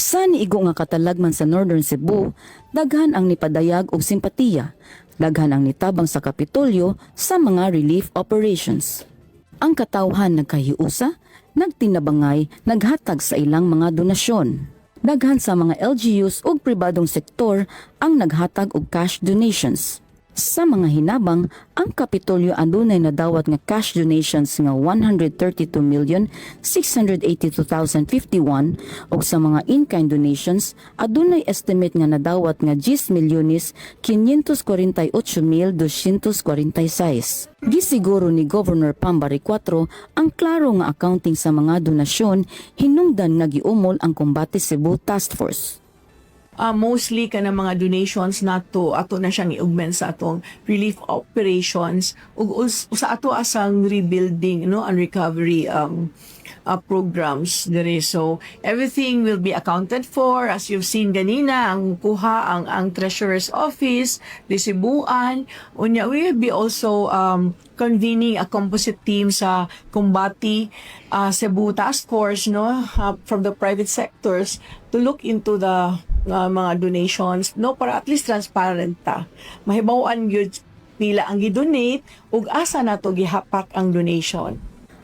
Sa niigo nga katalagman sa Northern Cebu, daghan ang nipadayag og simpatiya, daghan ang nitabang sa Kapitolyo sa mga relief operations. Ang katawhan nagkahiusa, nagtinabangay, naghatag sa ilang mga donasyon. Daghan sa mga LGUs ug pribadong sektor ang naghatag og cash donations. Sa mga hinabang, ang Kapitolyo adunay nadawat nga cash donations nga 132,682,051 ug sa mga in-kind donations adunay estimate nga nadawat nga 10 milyones 548,246. Gisiguro ni Governor Pambari 4 ang klaro nga accounting sa mga donasyon hinungdan nga giumol ang Combate Cebu Task Force. Uh, mostly ka ng mga donations nato ato na siyang i-augment sa atong relief operations. Ug sa ato asang rebuilding no and recovery um uh, programs dere so everything will be accounted for. As you've seen ganina ang kuha ang ang treasurer's office disibuan unya we will be also um convening a composite team sa Kumbati uh, Cebu Task Force no uh, from the private sectors to look into the uh, mga donations. No para at least transparent ta. Mahibaw-an gyud pila ang gidonate ug asa nato gihapak ang donation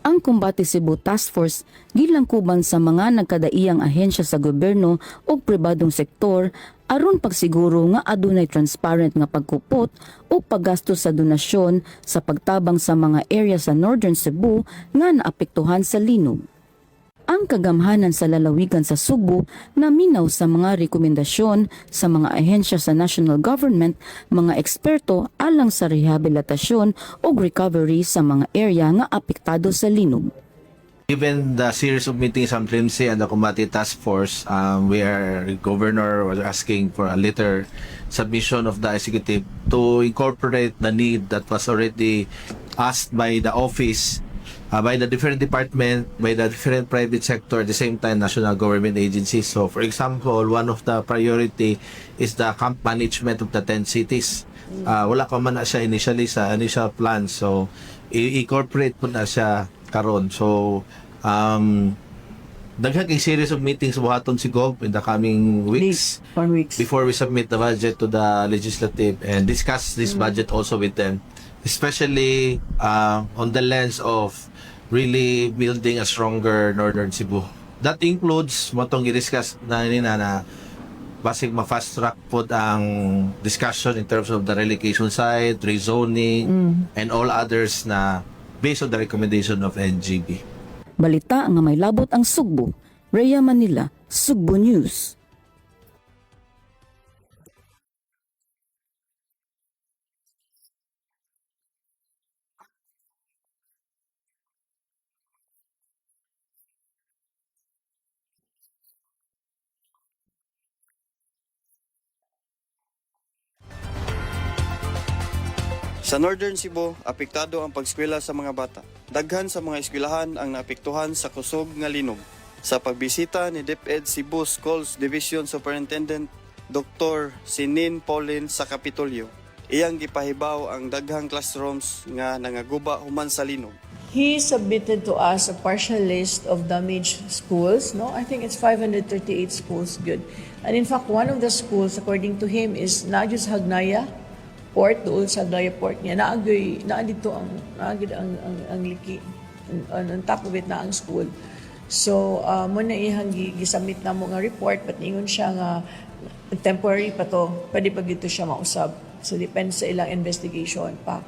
Ang Combate Cebu Task Force gilangkuban sa mga nagkadaiyang ahensya sa gobyerno o pribadong sektor aron pagsiguro nga adunay transparent nga pagkupot o paggastos sa donasyon sa pagtabang sa mga area sa Northern Cebu nga naapektuhan sa linog. Ang kagamhanan sa lalawigan sa Subo na minaw sa mga rekomendasyon sa mga ahensya sa national government, mga eksperto alang sa rehabilitasyon o recovery sa mga area nga apektado sa linog. Given the series of meetings from Trimsy and the Combati Task Force, um, we are, Governor was asking for a later submission of the executive to incorporate the need that was already asked by the office, uh, by the different department, by the different private sector, at the same time national government agencies. So, for example, one of the priority is the camp management of the 10 cities. Uh, wala pa man na siya initially sa initial plan. So, i-incorporate po na siya karon. So, um, daghan kay series of meetings buhaton si Gov in the coming weeks weeks before we submit the budget to the legislative and discuss this budget also with them especially uh, on the lens of really building a stronger northern Cebu that includes motong i-discuss na nina na basig ma-fast track po ang discussion in terms of the relocation side, rezoning, and all others na based on the recommendation of NGB. Balita nga may labot ang Sugbo, Rhea Manila, Sugbo News. Sa Northern Cebu, apektado ang pagskwela sa mga bata. Daghan sa mga eskwelahan ang naapektuhan sa kusog nga linog. Sa pagbisita ni DepEd Cebu Schools Division Superintendent Dr. Sinin Paulin sa Kapitolyo, iyang gipahibaw ang daghang classrooms nga nangaguba human sa linog. He submitted to us a partial list of damaged schools. No, I think it's 538 schools. Good. And in fact, one of the schools, according to him, is Najus Hagnaya Port, doon sa Hagnaya Port niya. Naagoy, naa dito ang, naagid ang, ang, ang liki. On, on top of it na ang school. So, uh, mo na ihang gi- gisubmit na mo nga report, but ingon siya nga temporary pa to, pwede pa dito siya mausab. So, depends sa ilang investigation pa.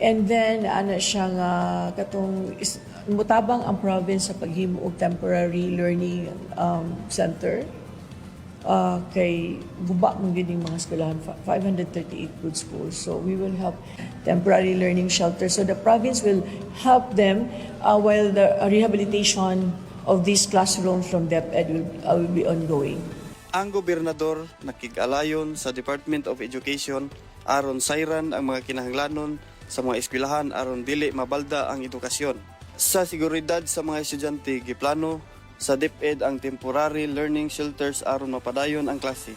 And then ano siya nga katong is, mutabang ang province sa paghimo og temporary learning um, center uh, kay guba ng gining mga eskwelahan Fa- 538 good schools. So we will have temporary learning shelter so the province will help them uh, while the rehabilitation of these classrooms from DepEd will, uh, will be ongoing. Ang gobernador nakig-alayon sa Department of Education aron sayran ang mga kinahanglanon sa mga eskwelahan aron dili mabalda ang edukasyon. Sa seguridad sa mga estudyante, giplano sa DepEd ang temporary learning shelters aron mapadayon ang klase.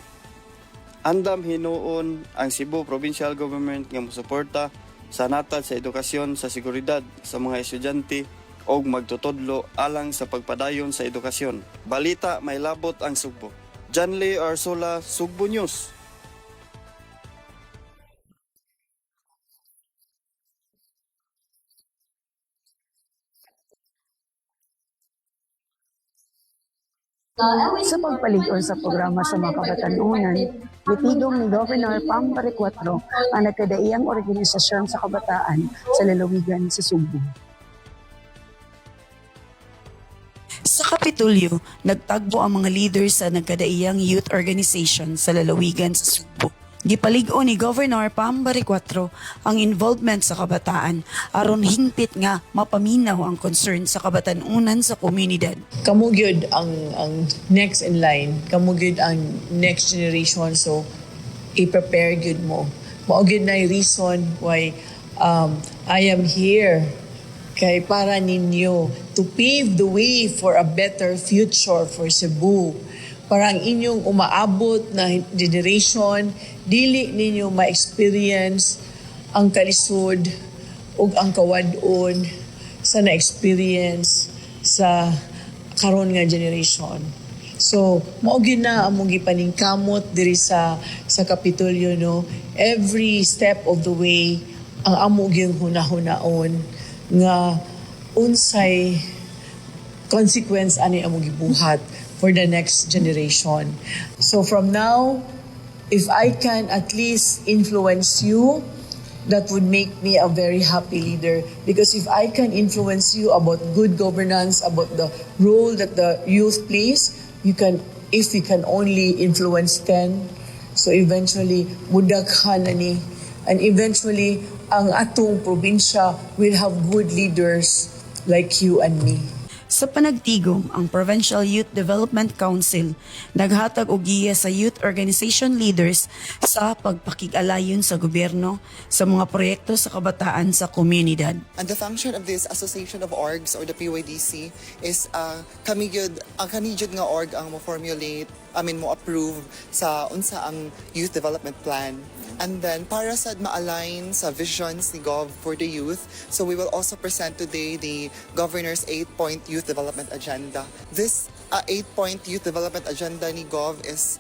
Andam hinuon ang Cebu Provincial Government nga mosuporta sa natad sa edukasyon sa seguridad sa mga estudyante o magtutudlo alang sa pagpadayon sa edukasyon. Balita may labot ang Sugbo. John Lee Arsola, Sugbo News. Sa pagpalig-on sa programa sa mga kabatanunan, gitigong ni Governor Pam Baricuatro ang nagkadaiyang organisasyon sa kabataan sa lalawigan sa Subo. Sa Kapitulyo, nagtagbo ang mga leaders sa nagkadaiyang youth organization sa lalawigan sa Subo. Gipaligo ni Governor Pam Baricuatro ang involvement sa kabataan aron hingpit nga mapaminaw ang concern sa kabatanunan sa komunidad. Kamu gyud ang ang next in line, kamu gyud ang next generation so i-prepare gyud mo. Mao gyud na reason why um, I am here kay para ninyo to pave the way for a better future for Cebu. Para ang inyong umaabot na generation, dili ninyo ma-experience ang kalisod ug ang kawadon sa na-experience sa karon nga generation. So, mao na among gipaningkamot diri sa sa Kapitolyo no. Every step of the way ang amo gyud hunahunaon nga unsay consequence ani among gibuhat for the next generation. So from now, if I can at least influence you, that would make me a very happy leader. Because if I can influence you about good governance, about the role that the youth plays, you can, if you can only influence 10, so eventually, mudaghan ni. And eventually, ang atong probinsya will have good leaders like you and me. Sa panagtigom, ang Provincial Youth Development Council naghatag og giya sa youth organization leaders sa pagpakig-alayon sa gobyerno sa mga proyekto sa kabataan sa komunidad. And the function of this Association of Orgs or the PYDC is uh, kami gyud ang kani gyud nga org ang mo formulate I mean mo approve sa unsa ang youth development plan. And then para sad ma-align sa visions ni Gov for the youth, so we will also present today the governor's 8-point youth development agenda. This uh, 8-point youth development agenda ni Gov is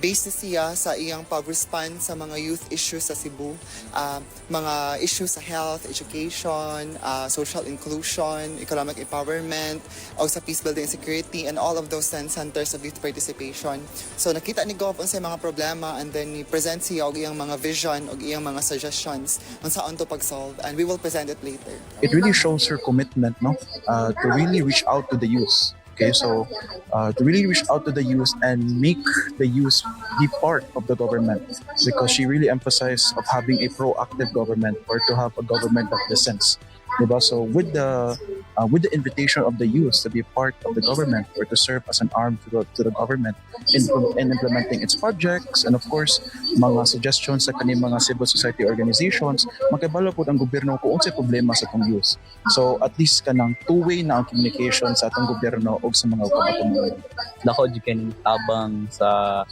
based siya sa iyang pag-respond sa mga youth issues sa Cebu, uh, mga issues sa health, education, uh, social inclusion, economic empowerment, o sa peace building and security, and all of those 10 centers of youth participation. So nakita ni Gov unsay mga problema and then ni present siya og iyang mga vision og iyang mga suggestions on saan to pag-solve and we will present it later. it really shows her commitment no uh, to really reach out to the youth okay so uh, to really reach out to the youth and make the youth be part of the government because she really emphasized of having a proactive government or to have a government that listens diba? so with the uh, with the invitation of the youth to be part of the government or to serve as an arm to the, to the government in, in implementing its projects. And of course mga suggestions sa kaning mga civil society organizations makibalo po ang gobyerno kung unsay problema sa atong youth. So at least kanang two-way na ang communication sa atong gobyerno o sa mga kabatanunan dako kay tabang sa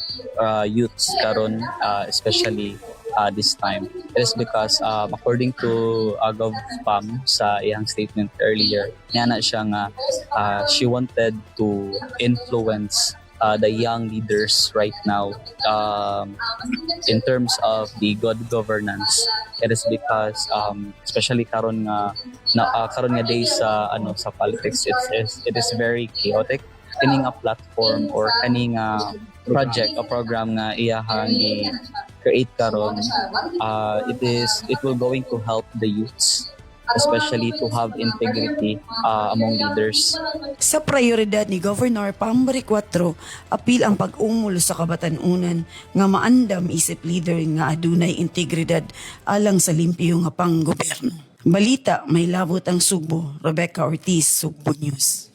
uh, youths karon uh, especially uh, this time it is because um, according to uh, Gov Pam sa iyang statement earlier niya siya nga uh, she wanted to influence uh, the young leaders right now um, in terms of the good governance. It is because um, especially karon nga na uh, karon nga days sa ano sa politics it's, it's it is very chaotic. Kani nga platform or kani nga project o program nga iyahang i create karon uh, it is it will going to help the youths especially to have integrity uh, among leaders Sa prioridad ni Governor Pambari 4, apil ang pag-umul sa kabatanunan nga maandam isip leader nga adunay integridad alang sa limpyo nga panggobyerno. Balita, may labot ang Sugbo. Rebecca Ortiz, Sugbo News.